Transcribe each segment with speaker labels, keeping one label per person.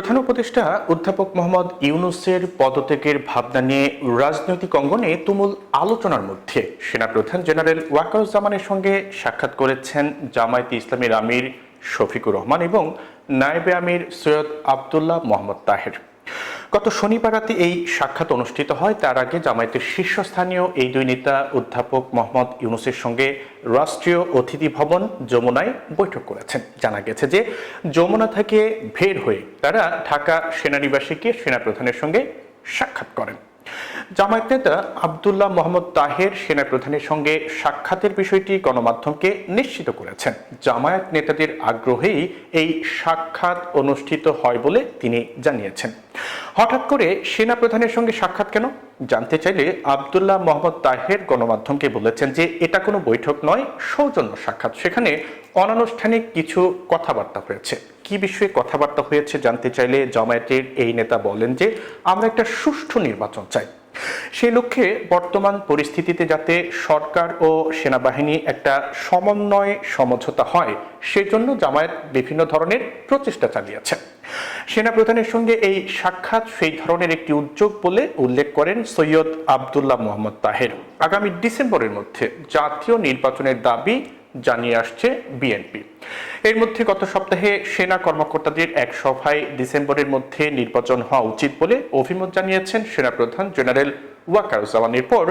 Speaker 1: প্রধান উপদেষ্টা অধ্যাপক মোহাম্মদ ইউনুসের পদত্যাগের ভাবনা নিয়ে রাজনৈতিক অঙ্গনে তুমুল আলোচনার মধ্যে সেনাপ্রধান জেনারেল ওয়াকারুজ্জামানের সঙ্গে সাক্ষাৎ করেছেন জামায়াতে ইসলামীর আমির শফিকুর রহমান এবং নায়েবে আমির সৈয়দ আবদুল্লাহ মোহাম্মদ তাহের। গত শনিবার রাতে এই সাক্ষাৎ অনুষ্ঠিত হয়। তার আগে জামায়াতের শীর্ষস্থানীয় এই দুই নেতা অধ্যাপক মোহাম্মদ ইউনুসের সঙ্গে রাষ্ট্রীয় অতিথি ভবন যমুনায় বৈঠক করেছেন। জানা গেছে যে যমুনা থেকে বের হয়ে তারা ঢাকা সেনানিবাসে গিয়ে সেনাপ্রধানের সঙ্গে সাক্ষাৎ করেন। জামায়াত নেতা আবদুল্লাহ মোহাম্মদ তাহের সেনাপ্রধানের সঙ্গে সাক্ষাতের বিষয়টি গণমাধ্যমকে নিশ্চিত করেছেন। জামায়াত নেতাদের আগ্রহেই এই সাক্ষাৎ অনুষ্ঠিত হয় বলে তিনি জানিয়েছেন। হঠাৎ করে সেনা প্রধানের সঙ্গে সাক্ষাৎ কেন? জানতে চাইলে আবদুল্লাহ মোহাম্মদ তাহের গণমাধ্যমকে বলেছেন যে এটা কোনো বৈঠক নয়, সৌজন্য সাক্ষাৎ। সেখানে অনানুষ্ঠানিক কিছু কথাবার্তা হয়েছে। কি বিষয়ে কথাবার্তা হয়েছে জানতে চাইলে জামায়াতের এই নেতা বলেন যে, আমরা একটা সুষ্ঠু নির্বাচন চাই। সেই লক্ষ্যে বর্তমান পরিস্থিতিতে যাতে সরকার ও সেনাবাহিনী একটা সমন্বয়, সমঝোতা হয় সেজন্য জামায়াত বিভিন্ন ধরনের প্রচেষ্টা চালিয়েছে। সেনাপ্রধানের সঙ্গে এই সাক্ষাৎ সেই ধরনের একটি উদ্যোগ বলে উল্লেখ করেন সৈয়দ আবদুল্লাহ মোহাম্মদ তাহের। আগামী ডিসেম্বরের মধ্যে জাতীয় নির্বাচনের দাবি জানিয়ে আসছে বিএনপি। এর মধ্যে গত সপ্তাহে সেনা কর্মকর্তাদের এক সভায় ডিসেম্বরের মধ্যে নির্বাচন হওয়া উচিত বলে অভিমত জানিয়েছেন সেনাপ্রধান জেনারেল ওয়াকারুজ্জামানের পর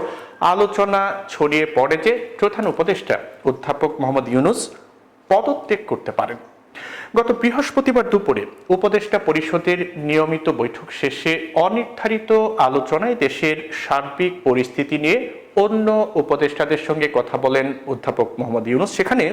Speaker 1: আলোচনা ছড়িয়ে পড়ে যে প্রধান উপদেষ্টা অধ্যাপক মোহাম্মদ ইউনুস পদত্যাগ করতে পারেন। গত বৃহস্পতিবার দুপুরে উপদেষ্টা পরিষদের নিয়মিত বৈঠক শেষে অনির্ধারিত আলোচনায় দেশের সার্বিক পরিস্থিতি নিয়ে অন্য উপদেষ্টাদের সঙ্গে কথা বলেন অধ্যাপক মোহাম্মদ ইউনুস। সেখানে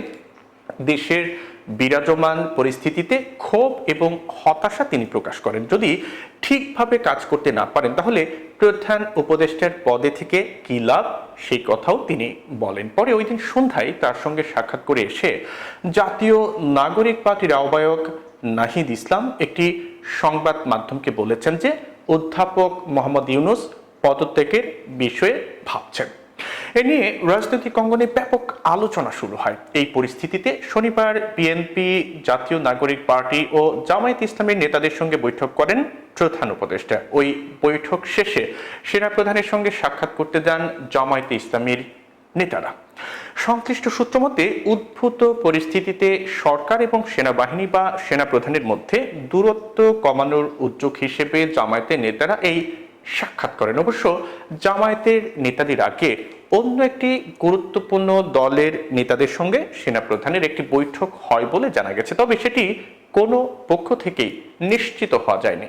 Speaker 1: দেশের বিরাজমান পরিস্থিতিতে ক্ষোভ এবং হতাশা তিনি প্রকাশ করেন। যদি ঠিকভাবে কাজ করতে না পারেন, তাহলে প্রধান উপদেষ্টার পদে থেকে কি লাভ? সেই কথাও তিনি বলেন। পরে ওই দিন সন্ধ্যায় তার সঙ্গে সাক্ষাৎ করে এসে জাতীয় নাগরিক পার্টির আহ্বায়ক নাহিদ ইসলাম একটি সংবাদ মাধ্যমকে বলেছেন যে, অধ্যাপক মোহাম্মদ ইউনুস পদত্যাগের বিষয়ে ভাবছেন। এ নিয়ে রাজনৈতিক অঙ্গনে ব্যাপক আলোচনা শুরু হয়। এই পরিস্থিতিতে শনিবার বিএনপি জাতীয় নাগরিক পার্টি ও জামায়াত ইসলামের নেতাদের সঙ্গে বৈঠক করেন প্রধান উপদেষ্টা। ওই বৈঠক শেষে সেনাপ্রধানের সঙ্গে সাক্ষাৎ করতে যান জামায়াতে ইসলামীর নেতারা। সংশ্লিষ্ট সূত্র মতে, উদ্ভূত পরিস্থিতিতে সরকার এবং সেনাবাহিনী বা সেনাপ্রধানের মধ্যে দূরত্ব কমানোর উদ্যোগ হিসেবে জামায়াতের নেতারা এই সাক্ষাৎ করেন। অবশ্য জামায়াতের নেতাদের আগে অন্য একটি গুরুত্বপূর্ণ দলের নেতাদের সঙ্গে সেনাপ্রধানের একটি বৈঠক হয় বলে জানা গেছে, তবে সেটি কোনো পক্ষ থেকেই নিশ্চিত হওয়া যায়নি।